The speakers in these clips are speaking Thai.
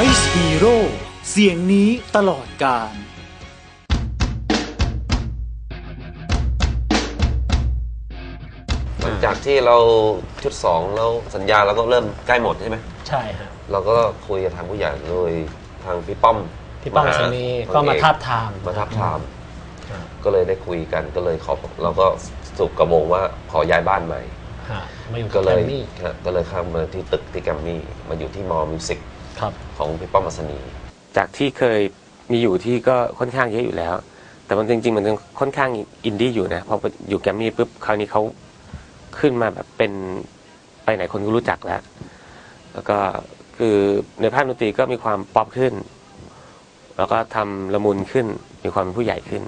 Voice Hero เสียงนี้ตลอดการหลังจากที่เราชุดสองแล้วสัญญาเราก็เริ่มใกล้หมดใช่ไหมใช่ฮะเราก็คุยกับทางผู้ใหญ่โดยทางพี่ป้อมพี่ป้อมหาชนีทงก็มาเอกทาบทามมาทับทามครับก็เลยได้คุยกันก็เลยขอเราก็สรุปกระโมงว่าขอย้ายบ้านใหม่ฮะมาอยู่ก็เลยแกรมมี่ฮะก็เลยข้ามมาที่ตึกที่แกรมมี่มาอยู่ที่มอมิวสิก ครับ ของพี่ป้อมมัสนีจากที่เคยมีอยู่ที่ก็ค่อนข้างเยอะอยู่แล้ว แต่มันจริง ๆ มันยังค่อนข้างอินดี้อยู่นะพออยู่แกรมมี่ปุ๊บคราวนี้เขาขึ้นมาแบบเป็นไปไหนคนก็รู้จักแล้ว แล้วก็คือในภาคดนตรีก็มีความป๊อปขึ้น แล้วก็ทำละมุนขึ้น มีความเป็นผู้ใหญ่ขึ้น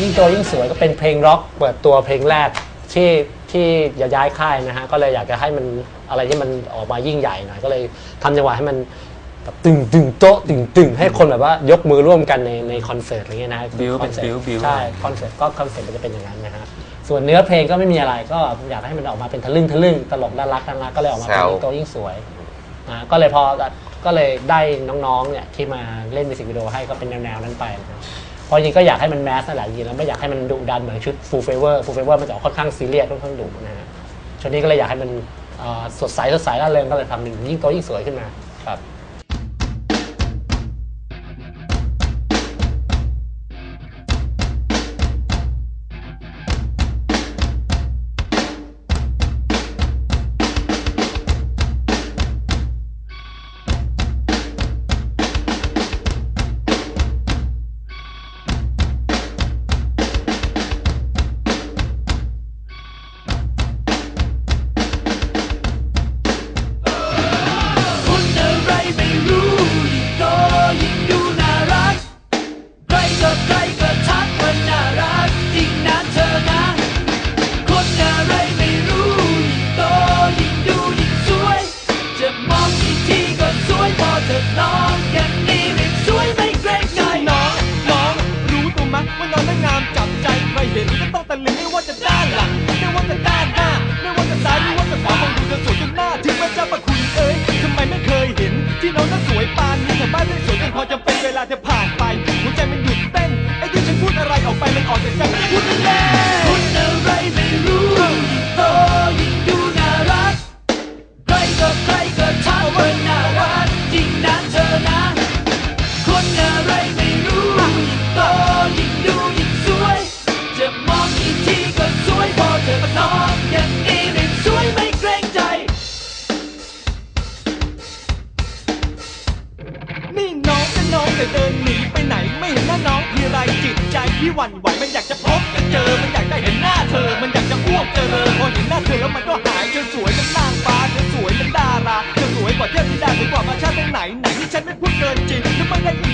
ยิ่งโตยิ่งสวยก็เป็นเพลงร็อกเปิดตัวเพลงแรกที่ที่จะย้ายค่ายนะฮะก็เลยอยากจะให้มันอะไรที่มันออกมายิ่งใหญ่หน่อยก็เลยทำจังหวะให้มันแบบตึงตึงโต๊ะตึงตึงให้คนแบบว่ายกมือร่วมกันในในคอนเสิร์ตอะไรเงี้ยนะฮะบิ้วเป็นคอซ็ปต์บิ้วบิ้วใช่คอนเสิร์ตก็คอนเสิร์ตมันจะเป็นอย่างนั้นนะฮะส่วนเนื้อเพลงก็ไม่มีอะไรก็อยากให้มันออกมาเป็นทะลึ่งทะลึ่งตลกน่ารักน่ารักก็เลยออกมาเป็นยิ่งโตยิ่งสวยอ่าก็เลยพอก็เลยได้น้องๆเนี่ยที่มาเล่นมิวสิกวิดีโอให้ก็เป็นแนวๆนั้นไปนะครับ เพราะจริงก็อยากให้มันแมสนั่นแหละจริงแล้วไม่อยากให้มันดุดันเหมือนชุดฟูลเฟเวอร์ฟูลเฟเวอร์มันจะออกค่อนข้างซีเรียสค่อนข้างดุนะฮะชุดนี้ก็เลยอยากให้มันสดใสสดใสร่าเริงก็เลยทำหนึ่งยิ่งโตยิ่งสวยขึ้นมา ไม่เห็นก็ต้องตะลึงไม่ว่าจะด้านหลังไม่ว่าจะด้านหน้า ไม่ว่าจะซ้ายไม่ว่าจะขวามองดูเธอสวยจนหน้าถึงแม้จะประคุณเอ้ยทำไมไม่เคยเห็น ที่น้องนั้นสวยปานนี้แต่บ้านไม่สวยจนพอจะเป็นเวลาจะผ่านไปหัวใจมันหยุดเต้นไอ้ที่ฉันพูดอะไรออกไปมันออกจากใจพูดไม่ได้ แต่เดินหนีไปไหนไม่เห็นหน้าน้องทีไรจิตใจพี่หวั่นไหวมันอยากจะพบกันเจอมันอยากได้เห็นหน้าเธอ มันอยากจะอ้วกเจอเธอพอเห็นหน้าเธอแล้วมันก็หายเธอสวยเป็นนางฟ้าเธอสวยเป็นดาราเธอสวยกว่าเทพธิดาสวยกว่ามาชาติไหนไหนที่ฉันไม่พูดเกินจริงถ้าไม่ได้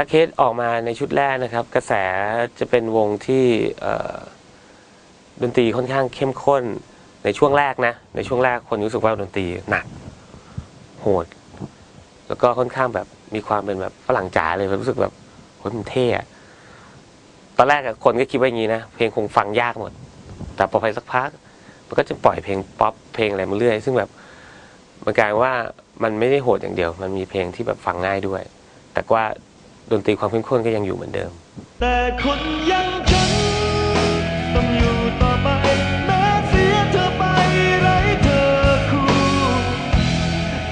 Black c a s ออกมาในชุดแรกนะครับ กระแสจะเป็นวงที่ดนตรีค่อนข้างเข้มข้นในช่วงแรกนะ ในช่วงแรกคนรู้สึกว่าดนตรีหนัก โหด แล้วก็ค่อนข้างแบบมีความเป็นแบบฝรั่งจ๋าเลยรู้สึกแบบโหมันเท่อะตอนแรกคนก็คิดว่าอย่างนี้นะ เพลงคงฟังยากหมด แต่พอไปสักพัก มันก็จะปล่อยเพลงป๊อปเพลงอะไรมาเรื่อย ซึ่งแบบมันกลายว่ามันไม่ได้โหดอย่างเดียว มันมีเพลงที่แบบฟังง่ายด้วย แต่ว่า ดนตรีความเข้มข้นก็ยังอยู่เหมือนเดิม แต่คนอยังฉันต้องอยู่ต่อไปแม้เสียเธอไปไร้เธอคู่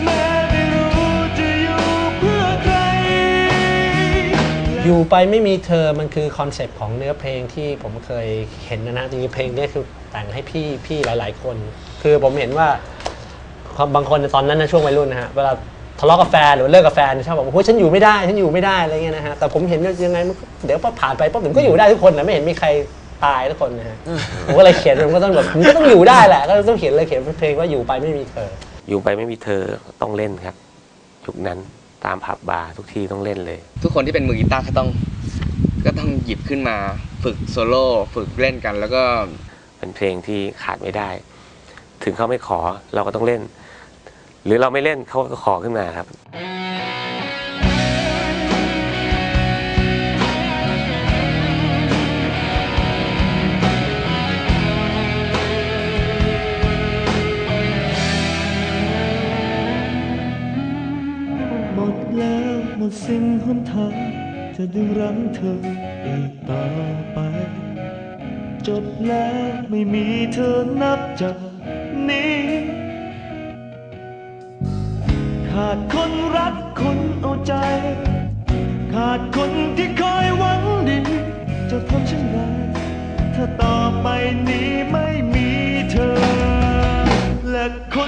แม้ไม่รู้จะอยู่เพื่อใคร อยู่ไปไม่มีเธอมันคือคอนเซปต์ของเนื้อเพลงที่ผมเคยเห็นนะนะจริงๆเพลงเนี้คือแต่งให้พี่พี่หลาย ๆ คน คือผมเห็นว่าบางคนในตอนนั้นนะช่วงวัยรุ่นนะฮะเวลา ทะเลาะกับแฟนหรือเลิกกับแฟนชอบบอกว่าโอ้ยฉันอยู่ไม่ได้ฉันอยู่ไม่ได้อะไรเงี้ยนะฮะแต่ผมเห็นว่ายังไงมันก็เดี๋ยวพอผ่านไปปั๊บผมก็อยู่ได้ทุกคนนะไม่เห็นมีใครตายทุกคนนะฮะผมก็เลยเขียนผมก็ต้องแบบผมก็ต้องอยู่ได้แหละก็ต้องเขียนเลยเขียนเพลงว่าอยู่ไปไม่มีเธอ อยู่ไปไม่มีเธอต้องเล่นครับยุคนั้นตามผับบาร์ทุกที่ต้องเล่นเลย ทุกคนที่เป็นมือกีตาร์ก็ต้อง ก็ต้องหยิบขึ้นมาฝึกโซโล่ฝึกเล่นกัน แล้วก็เป็นเพลงที่ขาดไม่ได้ ถึงเขาไม่ขอเราก็ต้องเล่น หรือเราไม่เล่นเขาก็ขอขึ้นมาครับ หมดแล้วหมดสิ้นหนทางจะดึงรั้งเธออีกต่อไป จบแล้วไม่มีเธอนับจากนี้ ขาดคนรักคนเอาใจ ขาดคนที่คอยหวังดี จะทำเช่นไรถ้าต่อไปนี้ไม่มีเธอ และคน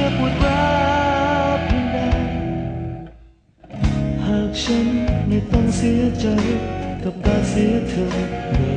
จะปวดร้าวเพียงใดหากฉันไม่ต้องเสียใจกับการเสียเธอ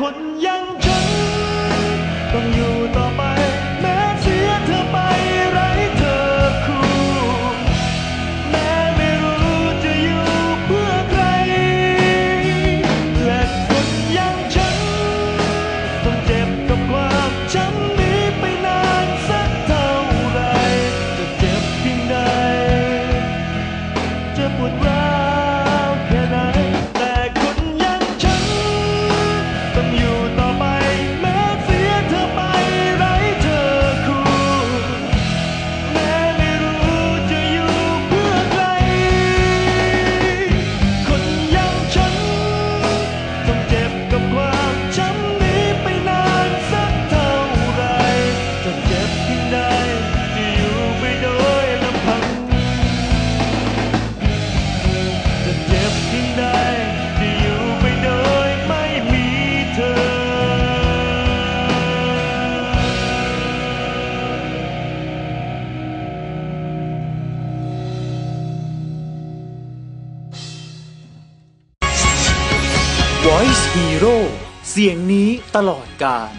แฮีโร่เสียงนี้ตลอดกาล